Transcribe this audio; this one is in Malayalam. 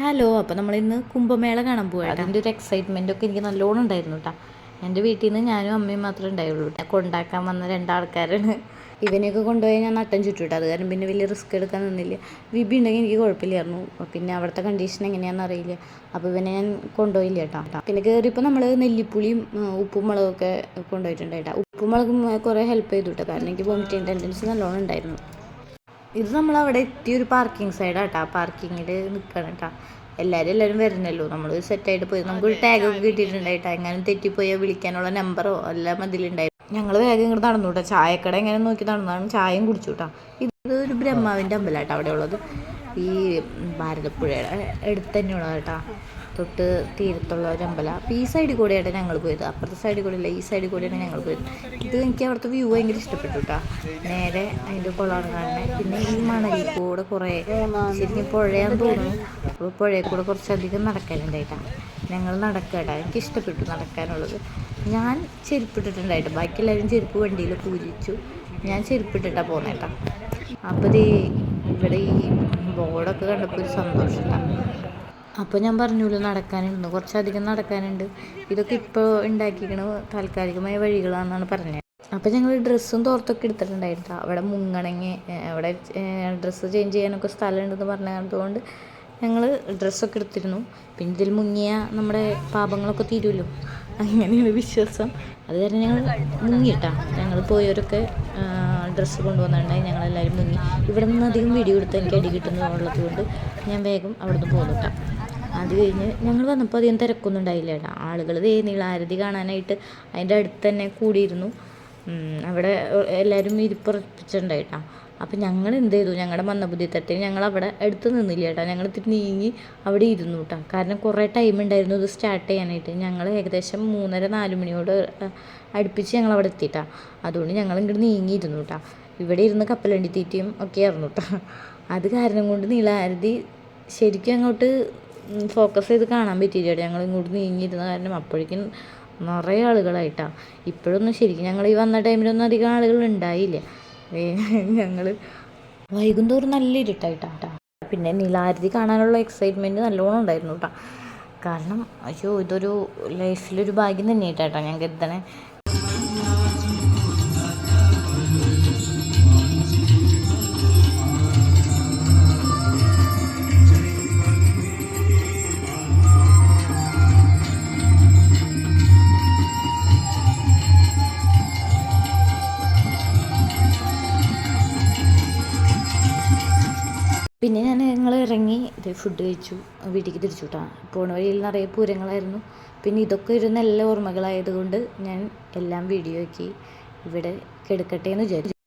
ഹലോ അപ്പോൾ നമ്മൾ ഇന്ന് കുംഭമേള കാണാൻ പോവാ അതിന്റെ ഒരു എക്സൈറ്റ്മെന്റ് ഒക്കെ എനിക്ക് നല്ലോണം ഉണ്ടായിരുന്നു കേട്ടോ എന്റെ വീട്ടിൽ നിന്ന് ഞാനും അമ്മയും മാത്രമേ ഉണ്ടായുള്ളൂ. കൊണ്ടാക്കാൻ വന്ന രണ്ടാൾക്കാരാണ്. ഇവനെയൊക്കെ കൊണ്ടുപോയി ഞാൻ നട്ടം ചുറ്റുവിട്ടു അത് കാരണം പിന്നെ വലിയ റിസ്ക് എടുക്കാൻ നിന്നില്ല. വിബി ഉണ്ടെങ്കിൽ എനിക്ക് കുഴപ്പമില്ലായിരുന്നു. പിന്നെ അവിടുത്തെ കണ്ടീഷൻ എങ്ങനെയാണെന്ന് അറിയില്ല. അപ്പോൾ ഇവനെ ഞാൻ കൊണ്ടുപോയില്ല കേട്ടോ പിന്നെ കയറിയപ്പോൾ നമ്മൾ നെല്ലിപ്പുളിയും ഉപ്പും മുളകും ഒക്കെ കൊണ്ടുപോയിട്ടുണ്ട് കേട്ടോ ഉപ്പും മുളകും കുറേ ഹെൽപ്പ് ചെയ്തു കേട്ടോ കാരണം എനിക്ക് വോമിറ്റിംഗ് ടെൻഡൻസി നല്ലോണം ഉണ്ടായിരുന്നു. ഇത് നമ്മൾ അവിടെ എത്തിയ ഒരു പാർക്കിംഗ് സൈഡാട്ടാ പാർക്കിങ്ങിൽ നിൽക്കണം കേട്ടാ എല്ലാവരും എല്ലാവരും വരുന്നല്ലോ നമ്മൾ സെറ്റായിട്ട് പോയി. നമുക്കൊരു ടാഗ് ഒക്കെ കിട്ടിയിട്ടുണ്ടായിട്ടാ എങ്ങനെ തെറ്റിപ്പോയാൽ വിളിക്കാനുള്ള നമ്പറോ എല്ലാം അതിലുണ്ടായിരുന്നു ഞങ്ങൾ വേഗം ഇങ്ങോട്ട് നടന്നു കേട്ടോ ചായക്കട എങ്ങനെ നോക്കി നടന്നാണ് ചായയും കുടിച്ചു കേട്ടോ ഇത് ഒരു ബ്രഹ്മാവിന്റെ അമ്പലമാട്ടോ അവിടെ ഉള്ളത് ഈ ഭാരതപ്പുഴയുടെ അടുത്ത് തന്നെയുള്ളത് കേട്ടോ തൊട്ട് തീരത്തുള്ള ഒരു അമ്പലം. അപ്പോൾ ഈ സൈഡിൽ കൂടെയാണ് ഞങ്ങൾ പോയത്. അപ്പുറത്തെ സൈഡിൽ കൂടെ ഇല്ല ഈ സൈഡിൽ കൂടെയാണ് ഞങ്ങൾ പോയത്. ഇത് എനിക്ക് അവിടുത്തെ വ്യൂ ഭയങ്കര ഇഷ്ടപ്പെട്ടു കേട്ടോ നേരെ അതിന്റെ കുളമാണ് കാണുന്നത് പിന്നെ ഈ മണലിൽ കൂടെ കുറേ ശരിക്കും പുഴയാന്ന് തോന്നുന്നു. അപ്പോൾ പുഴയിൽ കൂടെ കുറച്ചധികം നടക്കാനുണ്ടായിട്ടാണ് ഞങ്ങൾ നടക്കട്ടാ എനിക്ക് ഇഷ്ടപ്പെട്ടു നടക്കാനുള്ളത്. ഞാൻ ചെരുപ്പിട്ടിട്ടുണ്ടായിട്ട് ബാക്കി എല്ലാവരും ചെരുപ്പ് വണ്ടിയിൽ പൂജിച്ചു. ഞാൻ ചെരുപ്പിട്ടിട്ടാ പോന്നേട്ടാ. അപ്പോൾ ഇവിടെ ഈ ബോർഡൊക്കെ കണ്ടപ്പോൾ ഒരു സന്തോഷം അപ്പോൾ ഞാൻ പറഞ്ഞല്ലോ നടക്കാനുണ്ട്. കുറച്ചധികം നടക്കാനുണ്ട്. ഇതൊക്കെ ഇപ്പോൾ ഉണ്ടാക്കിക്കണ താൽക്കാലികമായ വഴികളാണെന്നാണ് പറഞ്ഞത്. അപ്പോൾ ഞങ്ങൾ ഡ്രസ്സും തോർത്തൊക്കെ എടുത്തിട്ടുണ്ടായിരുന്നു. അവിടെ മുങ്ങണങ്ങി അവിടെ ഡ്രസ്സ് ചേഞ്ച് ചെയ്യാനൊക്കെ സ്ഥലമുണ്ടെന്ന് പറഞ്ഞതുകൊണ്ട് ഞങ്ങൾ ഡ്രസ്സൊക്കെ എടുത്തിരുന്നു. പിന്നെ ഇതിൽ മുങ്ങിയ നമ്മുടെ പാപങ്ങളൊക്കെ തീരുമല്ലോ. അങ്ങനെയാണ് വിശ്വാസം. അത് ഞങ്ങൾ മുങ്ങിയിട്ടാ ഞങ്ങൾ പോയവരൊക്കെ ഡ്രസ്സ് കൊണ്ടുവന്നിട്ടുണ്ടായി. ഞങ്ങളെല്ലാവരും മുങ്ങി. ഇവിടെ നിന്ന് അധികം വീഡിയോ എടുത്ത് എനിക്ക് അടി കിട്ടുന്നുള്ളത് കൊണ്ട് ഞാൻ വേഗം അവിടെ നിന്ന് പോന്നിട്ടാ അത് കഴിഞ്ഞ് ഞങ്ങൾ വന്നപ്പോൾ അധികം തിരക്കൊന്നും ഉണ്ടായില്ല കേട്ടോ. ആളുകൾ ദേ നീളാരതി കാണാനായിട്ട് അതിന്റെ അടുത്ത് തന്നെ കൂടിയിരുന്നു. അവിടെ എല്ലാവരും ഇരിപ്പുറപ്പിച്ചിട്ടുണ്ടായിട്ടാ അപ്പം ഞങ്ങൾ എന്ത് ചെയ്തു? ഞങ്ങളുടെ മന്ദബുദ്ധി തട്ടി ഞങ്ങൾ അവിടെ അടുത്ത് നിന്നില്ല കേട്ടോ. ഞങ്ങൾ ഇത്തിരി നീങ്ങി അവിടെ ഇരുന്നു കേട്ടോ. കാരണം കുറേ ടൈം ഉണ്ടായിരുന്നു ഇത് സ്റ്റാർട്ട് ചെയ്യാനായിട്ട്. ഞങ്ങൾ ഏകദേശം മൂന്നര നാല് മണിയോട് അടുപ്പിച്ച് ഞങ്ങൾ അവിടെ എത്തിയിട്ടാ അതുകൊണ്ട് ഞങ്ങൾ ഇങ്ങോട്ട് നീങ്ങിയിരുന്നു കേട്ടോ. ഇവിടെ ഇരുന്ന് കപ്പലണ്ടി തീറ്റയും ഒക്കെ ആയിരുന്നു കേട്ടോ. അത് കാരണം കൊണ്ട് നീളാരതി ശരിക്കും അങ്ങോട്ട് ഫോക്കസ് ചെയ്ത് കാണാൻ പറ്റിയില്ല ഞങ്ങൾ ഇങ്ങോട്ട് നീങ്ങിയിരുന്ന കാരണം അപ്പോഴേക്കും നിറയെ ആളുകളായിട്ടാണ് ഇപ്പോഴൊന്നും ശരിക്കും ഞങ്ങൾ ഈ വന്ന ടൈമിലൊന്നും അധികം ആളുകൾ ഉണ്ടായില്ല. ഞങ്ങൾ വൈകുന്നേരം നല്ല ഇരുട്ടായിട്ടാ ട്ടാ. പിന്നെ നിലാരതി കാണാനുള്ള എക്സൈറ്റ്മെന്റ് നല്ലോണം ഉണ്ടായിരുന്നു കേട്ടോ കാരണം അയ്യോ ഇതൊരു ലൈഫിലൊരു ഭാഗ്യം തന്നെയായിട്ടാ ഞങ്ങൾക്ക് കരുതണേ പിന്നെ ഞാൻ ഞങ്ങൾ ഇറങ്ങി ഇത് ഫുഡ് കഴിച്ചു വീട്ടിലേക്ക് തിരിച്ചു കേട്ടോ പോണ വഴിയിൽ നിറയെ പൂരങ്ങളായിരുന്നു. പിന്നെ ഇതൊക്കെ ഒരു നല്ല ഓർമ്മകളായതുകൊണ്ട് ഞാൻ എല്ലാം വീഡിയോ ആക്കി ഇവിടെ കിടക്കട്ടെ എന്ന് വിചാരിച്ചു.